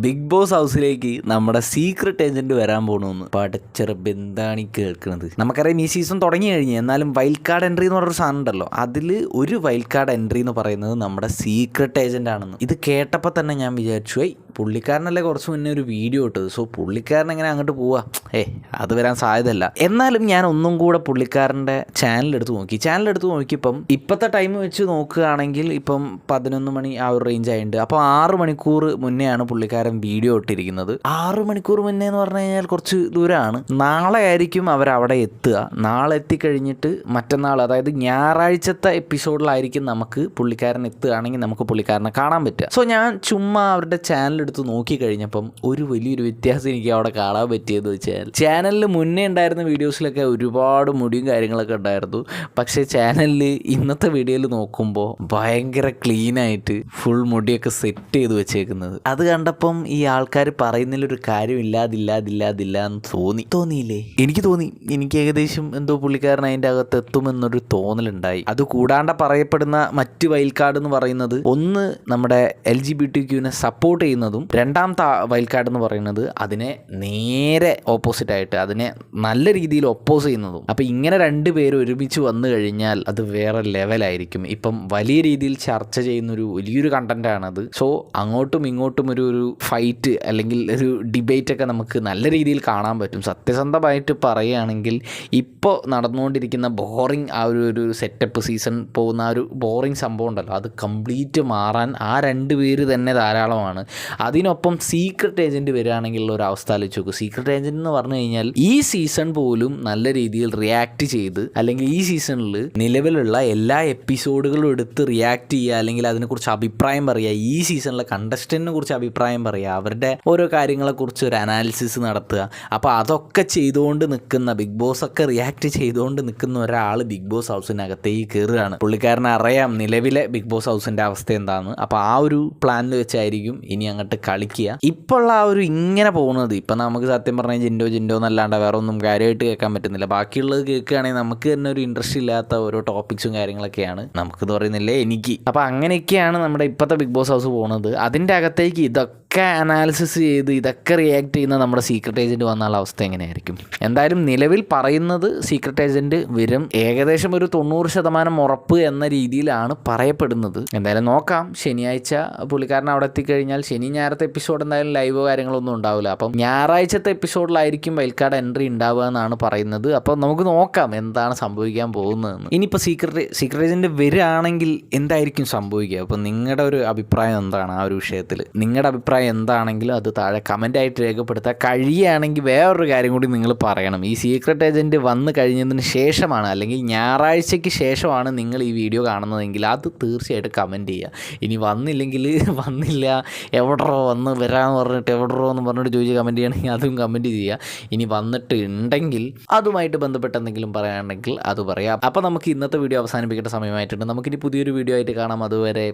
Big boss ഹൗസിലേക്ക് നമ്മുടെ secret agent വരാൻ പോകണമെന്ന് പടച്ചെറുപ്പ് എന്താണ് കേൾക്കുന്നത് നമുക്കറിയാം ഈ സീസൺ തുടങ്ങി കഴിഞ്ഞു എന്നാലും വൈൽഡ് കാർഡ് എൻട്രി എന്ന് പറഞ്ഞൊരു സാധനം ഉണ്ടല്ലോ. അതിൽ ഒരു വൈൽഡ് കാർഡ് എൻട്രി എന്ന് പറയുന്നത് നമ്മുടെ സീക്രട്ട് ഏജന്റ് ആണെന്ന്. ഇത് കേട്ടപ്പോൾ തന്നെ ഞാൻ വിചാരിച്ചു പുള്ളിക്കാരനല്ലേ കുറച്ച് മുന്നേ ഒരു വീഡിയോ ഇട്ടത്. സോ പുള്ളിക്കാരൻ എങ്ങനെ അങ്ങോട്ട് പോവാ? ഏ അത് വരാൻ സാധ്യതയല്ല. എന്നാലും ഞാൻ ഒന്നും കൂടെ പുള്ളിക്കാരന്റെ ചാനൽ എടുത്ത് നോക്കി. ചാനൽ എടുത്ത് നോക്കിയപ്പം ഇപ്പോഴത്തെ ടൈം വെച്ച് നോക്കുകയാണെങ്കിൽ ഇപ്പം പതിനൊന്ന് മണി ആ ഒരു റേഞ്ച് ആയിട്ടുണ്ട്. അപ്പോൾ ആറ് മണിക്കൂർ മുന്നെയാണ് പുള്ളിക്കാരൻ വീഡിയോ ഇട്ടിരിക്കുന്നത്. ആറ് മണിക്കൂർ മുന്നേ എന്ന് പറഞ്ഞു കഴിഞ്ഞാൽ കുറച്ച് ദൂരമാണ് നാളെ ആയിരിക്കും അവർ അവിടെ എത്തുക. നാളെ എത്തിക്കഴിഞ്ഞിട്ട് മറ്റന്നാൾ അതായത് ഞായറാഴ്ചത്തെ എപ്പിസോഡിലായിരിക്കും നമുക്ക് പുള്ളിക്കാരൻ എത്തുകയാണെങ്കിൽ നമുക്ക് പുള്ളിക്കാരനെ കാണാൻ പറ്റുക. സോ ഞാൻ ചുമ്മാ അവരുടെ ചാനൽ എടുത്ത് നോക്കി കഴിഞ്ഞപ്പം ഒരു വലിയൊരു വ്യത്യാസം എനിക്ക് അവിടെ കാണാൻ പറ്റിയെന്ന് വെച്ചാൽ ചാനലിൽ മുന്നേ ഉണ്ടായിരുന്ന വീഡിയോസിലൊക്കെ ഒരുപാട് മുടിയും കാര്യങ്ങളൊക്കെ ഉണ്ടായിരുന്നു. പക്ഷേ ചാനലിൽ ഇന്നത്തെ വീഡിയോയിൽ നോക്കുമ്പോൾ ഭയങ്കര ക്ലീനായിട്ട് ഫുൾ മുടിയൊക്കെ സെറ്റ് ചെയ്ത് വെച്ചേക്കുന്നത്. അത് കണ്ടപ്പം ഈ ആൾക്കാർ പറയുന്നതിലൊരു കാര്യം ഇല്ലാതില്ലാതില്ലാതില്ല എന്ന് തോന്നി. തോന്നിയില്ലേ? എനിക്ക് തോന്നി. എനിക്ക് ഏകദേശം എന്തോ പുള്ളിക്കാരൻ അതിന്റെ അകത്ത് എത്തുമെന്നൊരു തോന്നലുണ്ടായി. അത് കൂടാണ്ട് പറയപ്പെടുന്ന മറ്റ് വൈൽഡ് കാർഡ് എന്ന് പറയുന്നത് ഒന്ന് നമ്മുടെ എൽ ജി ബി ടി ക്യൂവിനെ സപ്പോർട്ട് ചെയ്യുന്നതും രണ്ടാമത്തെ വൈൽഡ് കാർഡ് എന്ന് പറയുന്നത് അതിനെ നേരെ ഓപ്പോസിറ്റ് ആയിട്ട് അതിനെ നല്ല രീതിയിൽ ഒപ്പോസ് ചെയ്യുന്നതും. അപ്പോൾ ഇങ്ങനെ രണ്ട് പേര് ഒരുമിച്ച് വന്നു കഴിഞ്ഞാൽ അത് വേറെ ലെവലായിരിക്കും ഇപ്പം വലിയ രീതിയിൽ ചർച്ച ചെയ്യുന്നൊരു വലിയൊരു കണ്ടന്റ് ആണത്. സോ അങ്ങോട്ടും ഇങ്ങോട്ടും ഒരു ഒരു ഫൈറ്റ് അല്ലെങ്കിൽ ഒരു ഡിബേറ്റ് ഒക്കെ നമുക്ക് നല്ല രീതിയിൽ കാണാൻ പറ്റും. സത്യസന്ധമായിട്ട് പറയുകയാണെങ്കിൽ ഇപ്പോൾ നടന്നുകൊണ്ടിരിക്കുന്ന ബോറിംഗ് ആ ഒരു ഒരു സെറ്റപ്പ് സീസൺ പോകുന്ന ആ ഒരു ബോറിംഗ് സംഭവം ഉണ്ടല്ലോ. അത് കംപ്ലീറ്റ് മാറാൻ ആ രണ്ട് പേര് തന്നെ ധാരാളമാണ്. അതിനൊപ്പം സീക്രട്ട് ഏജന്റ് വരികയാണെങ്കിലുള്ള ഒരു അവസ്ഥ ആലോചിച്ച് നോക്കൂ. സീക്രട്ട് ഏജന്റ് എന്ന് പറഞ്ഞു കഴിഞ്ഞാൽ ഈ സീസൺ പോലും നല്ല രീതിയിൽ റിയാക്ട് ചെയ്ത് അല്ലെങ്കിൽ ഈ സീസണിൽ നിലവിലുള്ള എല്ലാ എപ്പിസോഡുകളും എടുത്ത് റിയാക്ട് ചെയ്യുക അല്ലെങ്കിൽ അതിനെക്കുറിച്ച് അഭിപ്രായം പറയുക ഈ സീസണിലെ കണ്ടസ്റ്റന്റിനെ കുറിച്ച് അഭിപ്രായം പറയുക അവരുടെ ഓരോ കാര്യങ്ങളെക്കുറിച്ച് ഒരു അനാലിസിസ് നടത്തുക. അപ്പോൾ അതൊക്കെ ചെയ്തുകൊണ്ട് നിൽക്കുന്ന ബിഗ് ബോസ് ഒക്കെ റിയാക്ട് ചെയ്തുകൊണ്ട് നിൽക്കുന്ന ഒരാൾ ബിഗ് ബോസ് ഹൗസിനകത്തേക്ക് കയറുകയാണ് പുള്ളിക്കാരനെ അറിയാം നിലവിലെ ബിഗ് ബോസ് ഹൗസിന്റെ അവസ്ഥ എന്താണെന്ന് അപ്പോൾ ആ ഒരു പ്ലാനിൽ വെച്ചായിരിക്കും ഇനി അങ്ങോട്ട് കളിക്കുക. ഇപ്പോഴുള്ള ആ ഒരു ഇങ്ങനെ പോകുന്നത് ഇപ്പം നമുക്ക് സത്യം പറഞ്ഞാൽ ജിൻഡോ ജിൻഡോ എന്നല്ലാണ്ട് വേറെ ഒന്നും കാര്യമായിട്ട് കേൾക്കാൻ പറ്റുന്നില്ല. ബാക്കിയുള്ളത് കേൾക്കുകയാണെങ്കിൽ നമുക്ക് തന്നെ ഒരു ഇൻട്രസ്റ്റ് ഇല്ലാത്ത ഓരോ ടോപ്പിക്സും കാര്യങ്ങളൊക്കെയാണ്. നമുക്കെന്ന് പറയുന്നില്ലേ എനിക്ക്. അപ്പോൾ അങ്ങനെയൊക്കെയാണ് നമ്മുടെ ഇപ്പോഴത്തെ ബിഗ് ബോസ് ഹൗസ് പോകുന്നത് അതിന്റെ അകത്തേക്ക് ഇതൊക്കെ അനാലിസിസ് ചെയ്ത് ഇതൊക്കെ റിയാക്ട് ചെയ്യുന്ന നമ്മുടെ സീക്രട്ട് ഏജന്റ് വന്നുള്ള അവസ്ഥ എങ്ങനെയായിരിക്കും? എന്തായാലും നിലവിൽ പറയുന്നത് സീക്രട്ട് ഏജന്റ് വരും. ഏകദേശം ഒരു തൊണ്ണൂറ് ശതമാനം ഉറപ്പ് എന്ന രീതിയിലാണ് പറയപ്പെടുന്നത്. എന്തായാലും നോക്കാം. ശനിയാഴ്ച പുള്ളിക്കാരൻ അവിടെ എത്തിക്കഴിഞ്ഞാൽ ശനി ഞായറത്തെ എപ്പിസോഡ് എന്തായാലും ലൈവോ കാര്യങ്ങളൊന്നും ഉണ്ടാവില്ല. അപ്പം ഞായറാഴ്ചത്തെ എപ്പിസോഡിലായിരിക്കും വൈൽഡ് എൻട്രി ഉണ്ടാവുക എന്നാണ് പറയുന്നത്. അപ്പോൾ നമുക്ക് നോക്കാം എന്താണ് സംഭവിക്കാൻ പോകുന്നതെന്ന്. ഇനിയിപ്പോൾ സീക്രട്ട് സീക്രട്ട് ഏജന്റ് വരികയാണെങ്കിൽ എന്തായിരിക്കും സംഭവിക്കുക? അപ്പോൾ നിങ്ങളുടെ ഒരു അഭിപ്രായം എന്താണ് ആ ഒരു വിഷയത്തിൽ നിങ്ങളുടെ അഭിപ്രായം എന്താണെങ്കിലും അത് താഴെ കമന്റായിട്ട് രേഖപ്പെടുത്തുക കഴിയുകയാണെങ്കിൽ വേറൊരു കാര്യം കൂടി നിങ്ങൾ പറയണം. ഈ സീക്രട്ട് ഏജന്റ് വന്നു കഴിഞ്ഞതിന് ശേഷമാണ് അല്ലെങ്കിൽ ഞായറാഴ്ചയ്ക്ക് ശേഷമാണ് നിങ്ങൾ ഈ വീഡിയോ കാണുന്നതെങ്കിൽ അത് തീർച്ചയായിട്ടും കമന്റ് ചെയ്യുക. ഇനി വന്നില്ലെങ്കിൽ വന്നില്ല എവിടറോ വന്ന് വരാമെന്ന് പറഞ്ഞിട്ട് എവിടറോ എന്ന് പറഞ്ഞിട്ട് ചോദിച്ച് കമന്റ് ചെയ്യണമെങ്കിൽ അതും കമന്റ് ചെയ്യുക. ഇനി വന്നിട്ട് ഉണ്ടെങ്കിൽ അതുമായിട്ട് ബന്ധപ്പെട്ട് എന്തെങ്കിലും പറയാനുണ്ടെങ്കിൽ അത് പറയാം. അപ്പോൾ നമുക്ക് ഇന്നത്തെ വീഡിയോ അവസാനിപ്പിക്കേണ്ട സമയമായിട്ടുണ്ട്. നമുക്കിനി പുതിയൊരു വീഡിയോ ആയിട്ട് കാണാം. അതുവരെ